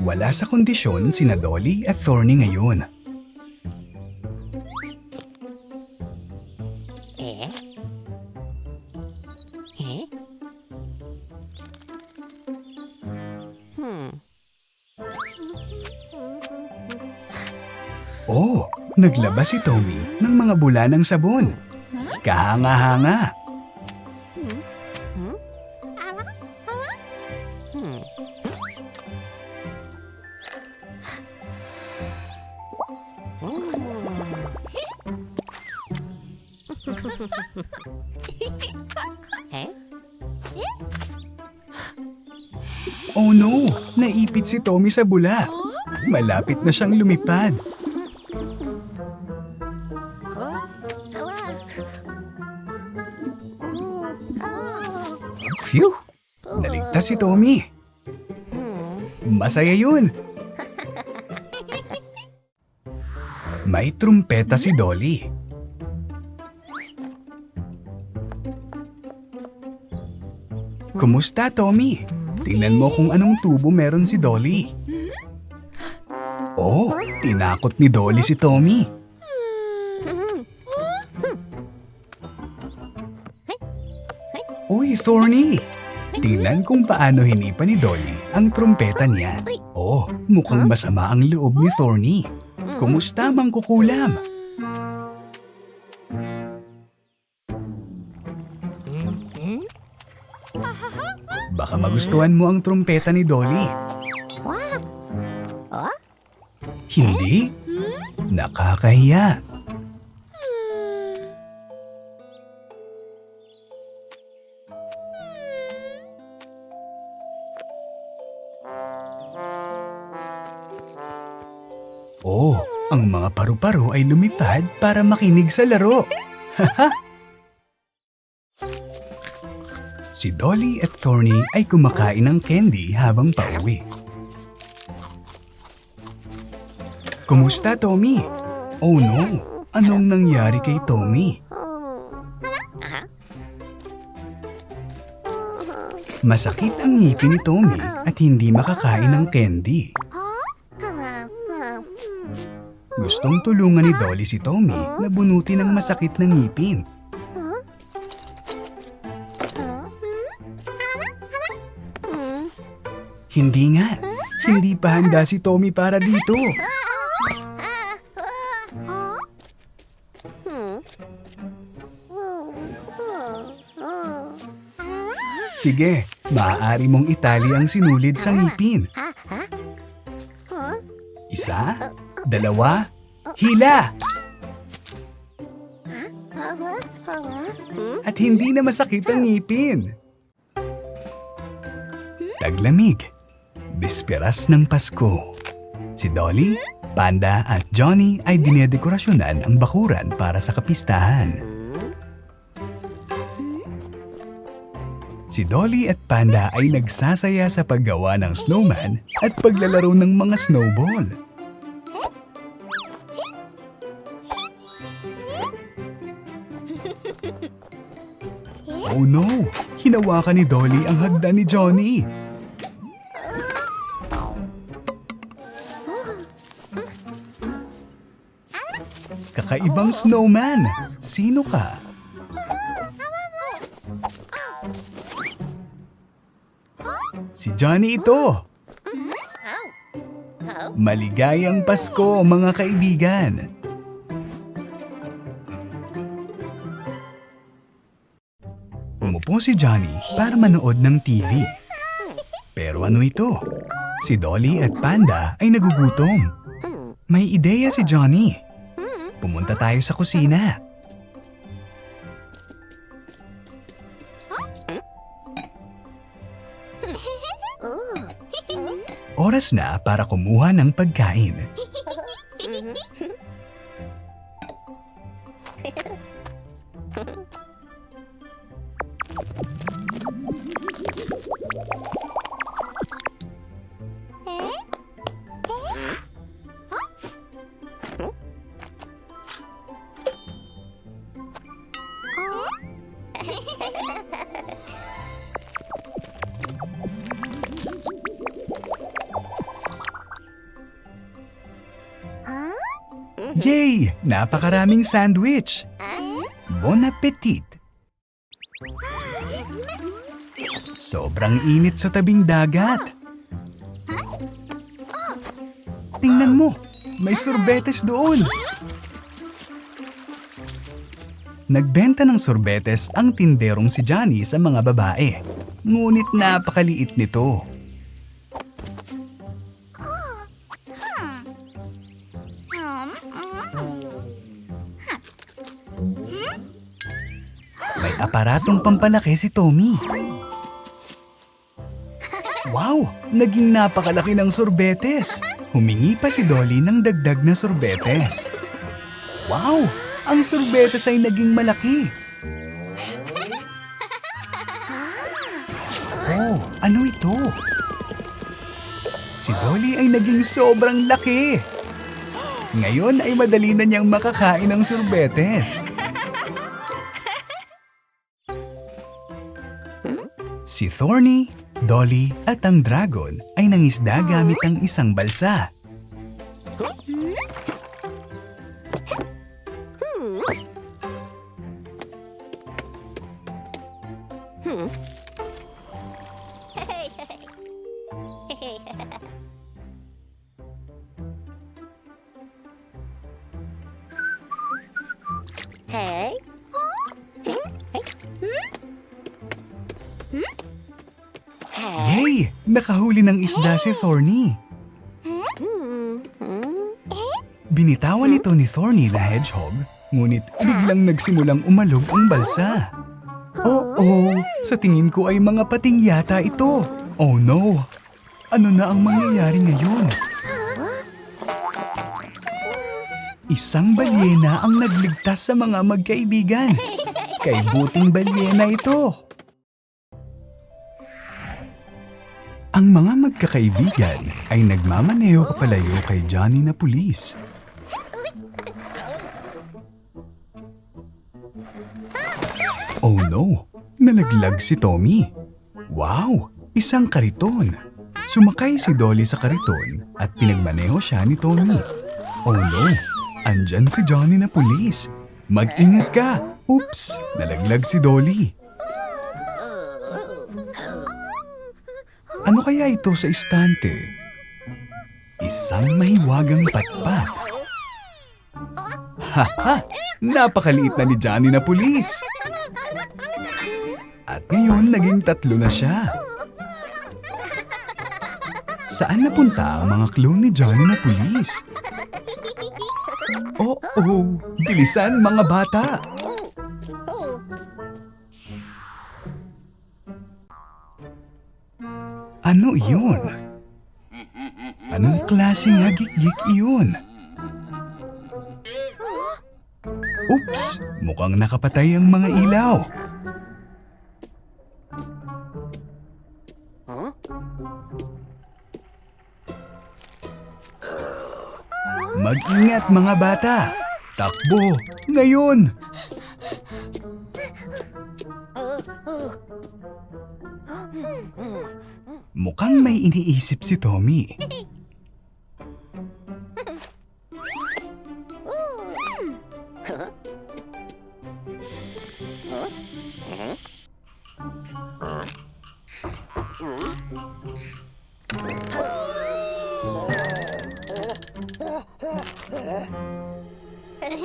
Wala sa kondisyon sina Dolly at Thorny ngayon. Eh? Eh? Hmm. Oh, naglabas si Tommy ng mga bula ng sabon. Kahanga-hanga. Oh no, naipit si Tommy sa bula. Malapit na siyang lumipad. Phew! Naligtas si Tommy. Masaya yun. May trumpeta si Dolly. Kumusta, Tommy? Tingnan mo kung anong tubo meron si Dolly. Oh, tinakot ni Dolly si Tommy. Uy, Thorny! Tingnan kung paano hinipa ni Dolly ang trumpeta niya. Oh, mukhang masama ang loob ni Thorny. Kumusta, mangkukulam? Baka magustuhan mo ang trumpeta ni Dolly. Hindi? Nakakahiya. Oh, ang mga paru-paro ay lumipad para makinig sa laro. Si Dolly at Thorny ay kumakain ng candy habang pauwi. Kumusta, Tommy? Oh no, anong nangyari kay Tommy? Masakit ang ngipin ni Tommy at hindi makakain ng candy. Gustong tulungan ni Dolly si Tommy na bunutin ang masakit na ngipin. Hindi nga. Hindi pa handa si Tommy para dito. Sige, maaari mong itali ang sinulid sa ngipin. Isa, dalawa, hila! At hindi na masakit ang ngipin. Taglamig. Bisperas ng Pasko. Si Dolly, Panda at Johnny ay dinedekorasyonan ang bakuran para sa kapistahan. Si Dolly at Panda ay nagsasaya sa paggawa ng snowman at paglalaro ng mga snowball. Oh no! Hinawakan ni Dolly ang hagdan ni Johnny. Kakaibang snowman! Sino ka? Si Johnny ito! Maligayang Pasko, mga kaibigan! Umupo si Johnny para manood ng TV. Pero ano ito? Si Dolly at Panda ay nagugutom. May ideya si Johnny. Pumunta tayo sa kusina. Oras na para kumuha ng pagkain. Napakaraming sandwich! Bon appetit! Sobrang init sa tabing dagat. Tingnan mo, may sorbetes doon. Nagbenta ng sorbetes ang tinderong si Johnny sa mga babae. Ngunit napakaliit nito. Aparatong pampalaki si Tommy. Wow! Naging napakalaki ng sorbetes. Humingi pa si Dolly ng dagdag na sorbetes. Wow! Ang sorbetes ay naging malaki. Oh, ano ito? Si Dolly ay naging sobrang laki. Ngayon ay madali na niyang makakain ng sorbetes. Si Thorny, Dolly at ang dragon ay nangisda gamit ang isang balsa. Hey? Yay! Nakahuli ng isda si Thorny. Binitawan ito ni Thorny na hedgehog, ngunit biglang nagsimulang umalog ang balsa. Oo, sa tingin ko ay mga pating yata ito. Oh no! Ano na ang mangyayari ngayon? Isang balyena ang nagligtas sa mga magkaibigan. Kay buting balyena ito. Magkakaibigan ay nagmamaneho kapalayo kay Johnny na pulis. Oh no! Nalaglag si Tommy. Wow! Isang kariton. Sumakay si Dolly sa kariton at pinagmaneho siya ni Tommy. Oh no! Andyan si Johnny na pulis. Mag-ingat ka! Oops! Nalaglag si Dolly. Ano kaya ito sa istante? Isang mahiwagang patpat. Haha! Napakaliit na ni Johnny na pulis. At ngayon, naging tatlo na siya. Saan napunta ang mga clone ni Johnny na pulis? Oh, oh, bilisan mga bata! Ano iyon? Anong klaseng hagik-gik iyon? Oops! Mukhang nakapatay ang mga ilaw. Mag-ingat mga bata! Takbo! Ngayon! May iniisip si Tommy.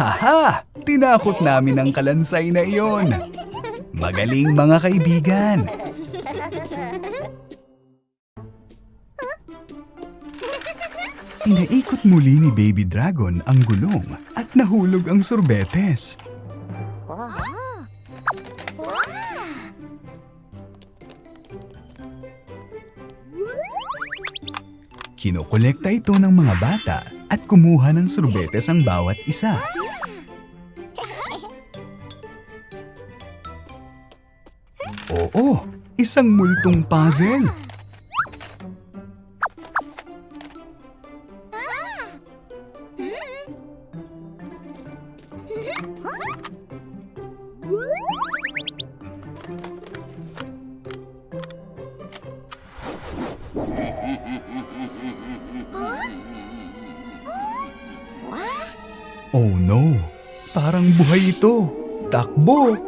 Haha! Tinakot namin ang kalansay na iyon. Magaling mga kaibigan. Pinaikot muli ni Baby Dragon ang gulong at nahulog ang sorbetes. Kinokolekta ito ng mga bata at kumuha ng sorbetes ang bawat isa. Oo, isang multong puzzle. Oh no, parang buhay ito. Takbo!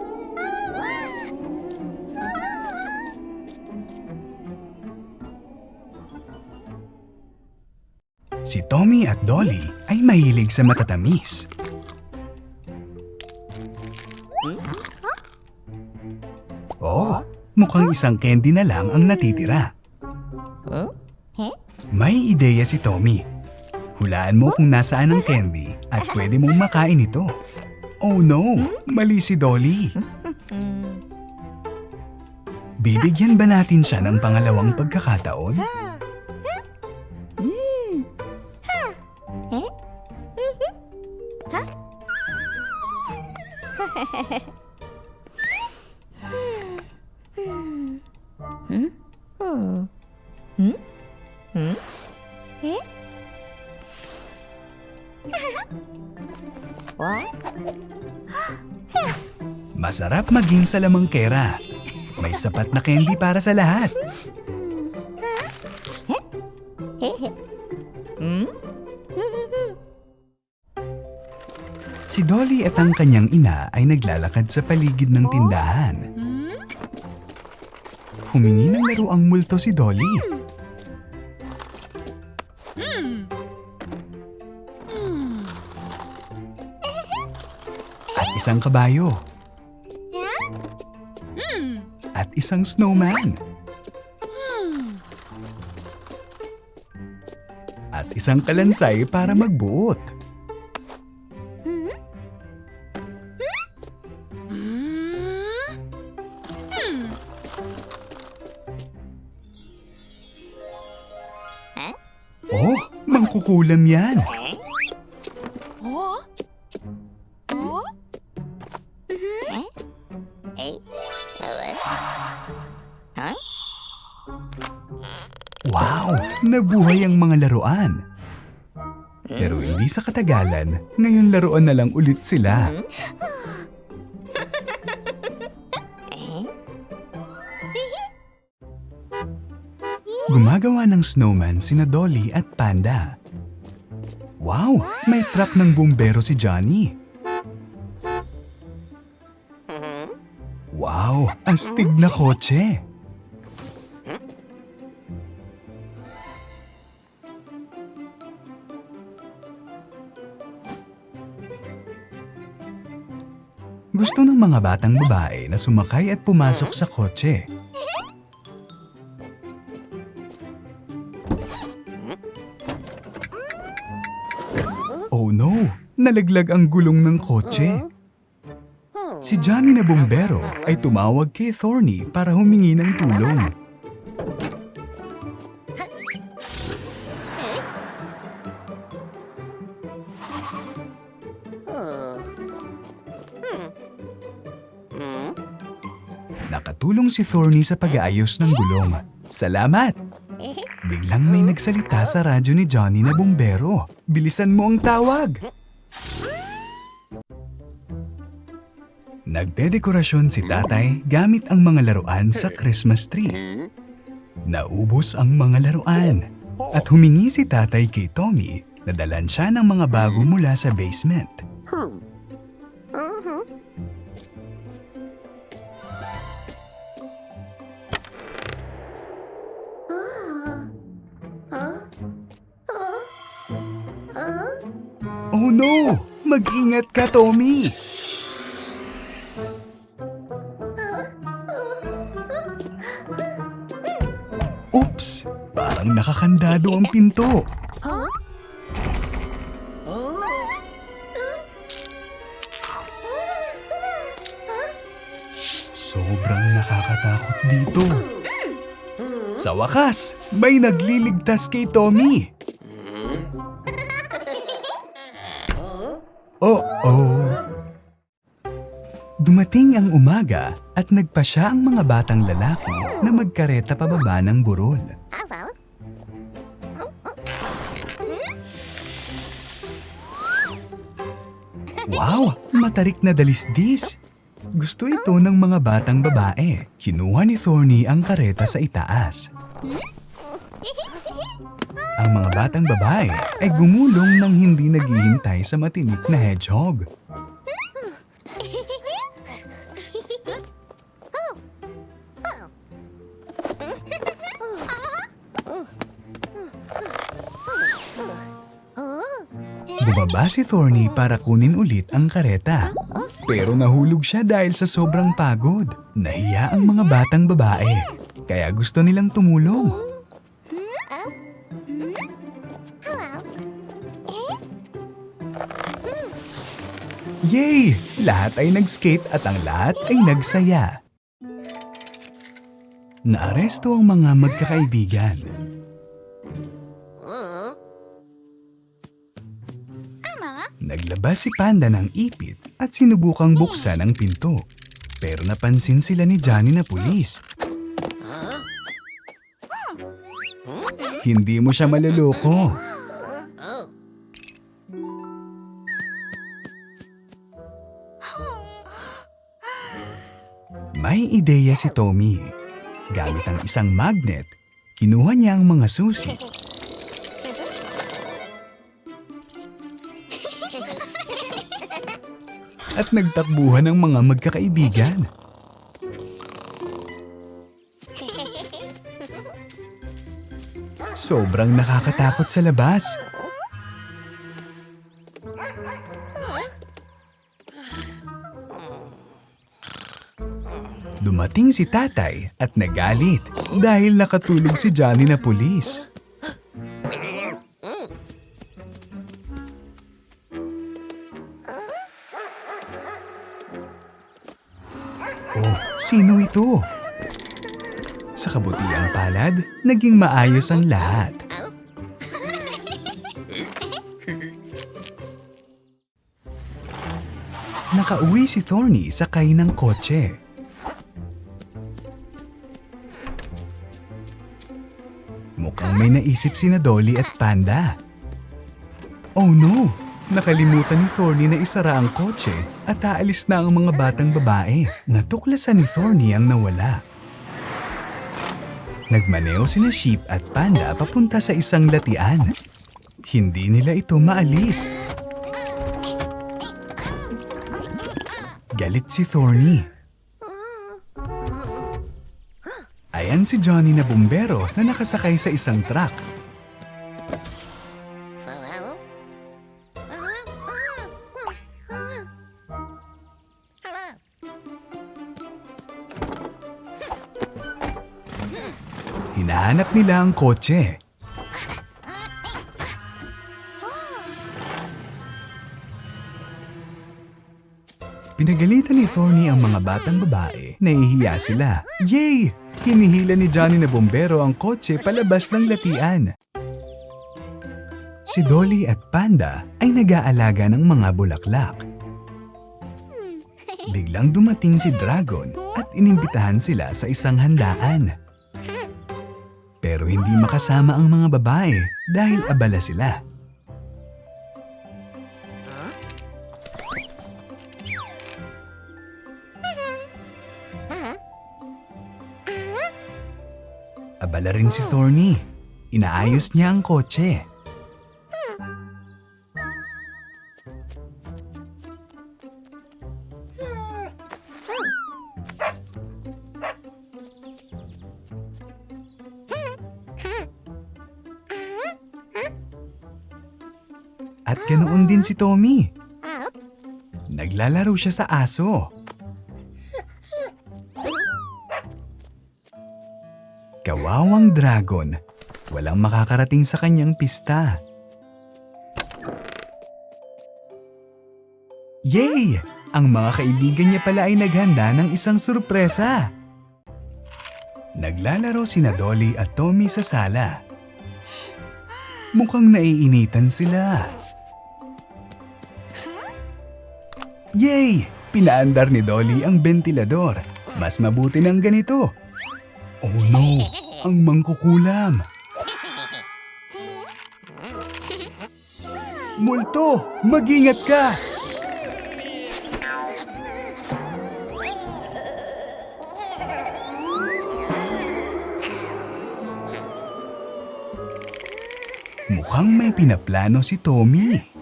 Si Tommy at Dolly ay mahilig sa matatamis. Oh, mukhang isang candy na lang ang natitira. May ideya si Tommy. Hulaan mo kung nasaan ang candy at pwede mong makain ito. Oh no, mali si Dolly. Bibigyan ba natin siya ng pangalawang pagkakataon? Masarap maging salamangkera. May sapat na candy para sa lahat. Si Dolly at ang kanyang ina ay naglalakad sa paligid ng tindahan. Humingi ng laro ang multo si Dolly. At isang kabayo. Isang snowman. At isang kalansay para magbuot. Oh, mangkukulam yan. Wow, nabuhay ang mga laruan. Pero hindi sa katagalan, ngayon laruan na lang ulit sila. Gumagawa ng snowman sina Dolly at Panda. Wow, may truck ng bumbero si Johnny. Wow, astig na kotse. Gusto ng mga batang babae na sumakay at pumasok sa kotse. Oh no! Nalaglag ang gulong ng kotse. Si Johnny na bumbero ay tumawag kay Thorny para humingi ng tulong. Si Thorny sa pag-aayos ng gulong. Salamat! Biglang may nagsalita sa radyo ni Johnny na bumbero. Bilisan mo ang tawag! Nagdedekorasyon si tatay gamit ang mga laruan sa Christmas tree. Naubos ang mga laruan at humingi si tatay kay Tommy na dalan siya ng mga bago mula sa basement. No! Mag-ingat ka, Tommy! Oops! Parang nakakandado ang pinto. Sobrang nakakatakot dito. Sa wakas, may nagliligtas kay Tommy. Dumating ang umaga at nagpa siya ang mga batang lalaki na magkareta pababa ng burol. Wow! Matarik na dalisdis! Gusto ito ng mga batang babae. Kinuha ni Thorny ang kareta sa itaas. Ang mga batang babae ay gumulong nang hindi naghihintay sa matinik na hedgehog. Si Thorny para kunin ulit ang kareta. Pero nahulog siya dahil sa sobrang pagod. Nahiya ang mga batang babae. Kaya gusto nilang tumulong. Yay! Lahat ay nag-skate at ang lahat ay nagsaya. Naaresto ang mga magkakaibigan. Naglabas si Panda ng ipit at sinubukang buksan ang pinto. Pero napansin sila ni Johnny na pulis. Hindi mo siya maluloko. May ideya si Tommy. Gamit ang isang magnet, kinuha niya ang mga susi at nagtakbuhan ng mga magkakaibigan. Sobrang nakakatakot sa labas. Dumating si tatay at nagalit dahil nakatulog si Johnny na pulis. Oh, sino ito? Sa kabutiang palad, naging maayos ang lahat. Nakauwi si Thorny sakay ng kotse. Mukhang may naisip si na Dolly at Panda. Oh no! Nakalimutan ni Thorny na isara ang kotse at aalis na ang mga batang babae. Natuklasan ni Thorny ang nawala. Nagmaneo sina Sheep at Panda papunta sa isang latian. Hindi nila ito maalis. Galit si Thorny. Ayan si Johnny na bumbero na nakasakay sa isang truck. Hinahanap nila ang kotse. Pinagalitan ni Thorny ang mga batang babae. Nahihiya sila. Yay! Hinihila ni Johnny na bombero ang kotse palabas ng latian. Si Dolly at Panda ay nag-aalaga ng mga bulaklak. Biglang dumating si Dragon at inimbitahan sila sa isang handaan. Pero hindi makasama ang mga babae dahil abala sila. Abala rin si Thorny. Inaayos niya ang kotse. At ganoon din si Tommy. Naglalaro siya sa aso. Kawawang dragon. Walang makakarating sa kanyang pista. Yay! Ang mga kaibigan niya pala ay naghanda ng isang sorpresa. Naglalaro sina Dolly at Tommy sa sala. Mukhang naiinitan sila. Yay! Pinaandar ni Dolly ang ventilador. Mas mabuti ng ganito. Oh no! Ang mangkukulam! Multo! Mag-ingat ka! Mukhang may pinaplano si Tommy.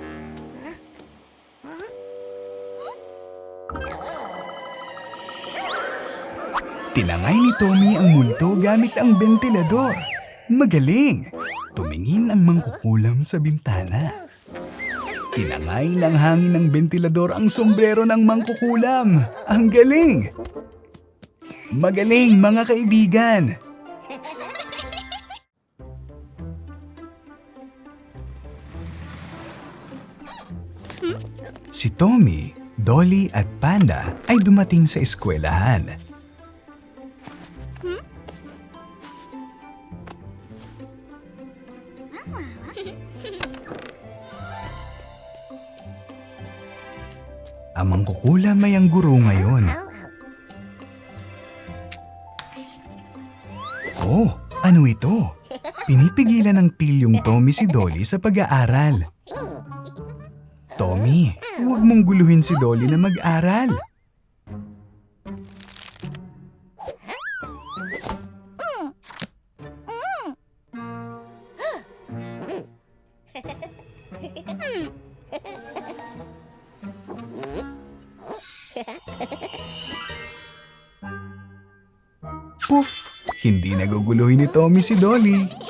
Tinangay ni Tommy ang multo gamit ang ventilador. Magaling! Tumingin ang mangkukulam sa bintana. Tinangay ng hangin ng ventilador ang sombrero ng mangkukulam. Ang galing! Magaling mga kaibigan! Si Tommy, Dolly at Panda ay dumating sa eskwelahan. Ang mangkukulam ay ang guro ngayon. Oh, ano ito? Pinipigilan ng pilyong Tommy si Dolly sa pag-aaral. Tommy, huwag mong guluhin si Dolly na mag-aral. Naguguluhin ni Tommy si Dolly.